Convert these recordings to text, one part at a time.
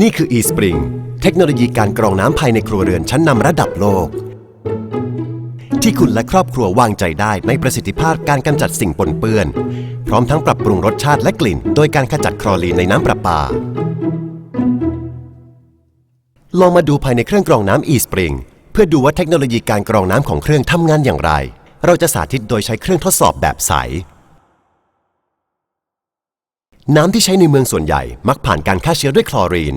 นี่คือ eSpring เทคโนโลยีการกรองน้ำภายในครัวเรือนชั้นนำระดับโลก ที่คุณและครอบครัววางใจได้ในประสิทธิภาพการกำจัดสิ่งปนเปื้อน พร้อมทั้งปรับปรุงรสชาติและกลิ่น โดยการขจัดคลอรีนในน้ำประปา ลองมาดูภายในเครื่องกรองน้ำ eSpring เพื่อดูว่าเทคโนโลยีการกรองน้ำของเครื่องทำงานอย่างไร เราจะสาธิตโดยใช้เครื่องทดสอบแบบใส น้ำที่ใช้ในเมืองส่วนใหญ่มักผ่านการฆ่าเชื้อด้วยคลอรีน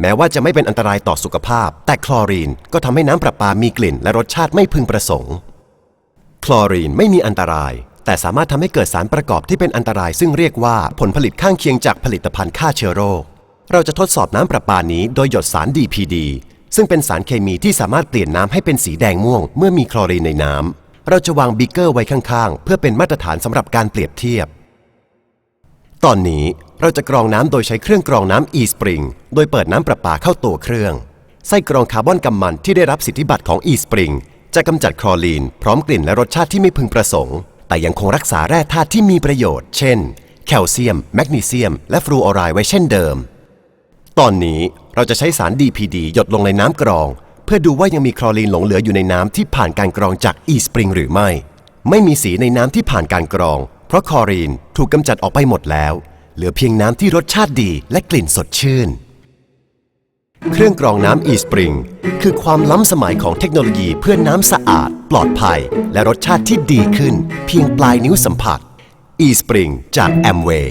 แม้ว่าจะไม่เป็นอันตรายต่อสุขภาพ แต่คลอรีนก็ทำให้น้ำประปามีกลิ่น และรสชาติไม่พึงประสงค์ คลอรีนไม่มีอันตราย แต่สามารถทำให้เกิดสารประกอบที่เป็นอันตราย ซึ่งเรียกว่าผลผลิตข้างเคียงจากผลิตภัณฑ์ฆ่าเชื้อโรค เราจะทดสอบน้ำประปานี้โดยหยดสาร DPD ซึ่งเป็นสารเคมีที่สามารถเปลี่ยนน้ำให้เป็นสีแดงม่วง เมื่อมีคลอรีนในน้ำเราจะวางบีเกอร์ไว้ข้างๆ เพื่อเป็นมาตรฐานสำหรับการเปรียบเทียบ ตอนนี้เราจะกรองน้ำโดยใช้เครื่องกรองน้ำ eSpring โดยเปิดน้ำประปาเข้าตัวเครื่อง ไส้กรองคาร์บอนกำมันที่ได้รับสิทธิบัตรของ eSpring จะกำจัดคลอรีน พร้อมกลิ่นและรสชาติที่ไม่พึงประสงค์ แต่ยังคงรักษาแร่ธาตุที่มีประโยชน์ เช่น แคลเซียม แมกนีเซียม และฟลูออไรด์ไว้เช่นเดิม ตอนนี้เราจะใช้สาร DPD หยดลงในน้ำกรอง เพื่อดูว่ายังมีคลอรีนหลงเหลืออยู่ในน้ำที่ผ่านการกรองจาก eSpring หรือไม่ ไม่มีสีในน้ำที่ผ่านการกรอง เพราะคอรีนถูกกำจัดออกไปหมดแล้ว เหลือเพียงน้ำที่รสชาติดีและกลิ่นสดชื่น เครื่องกรองน้ำ eSpring คือความล้ำสมัยของเทคโนโลยีเพื่อน้ำสะอาด ปลอดภัย และรสชาติที่ดีขึ้น เพียงปลายนิ้วสัมผัส eSpring จาก Amway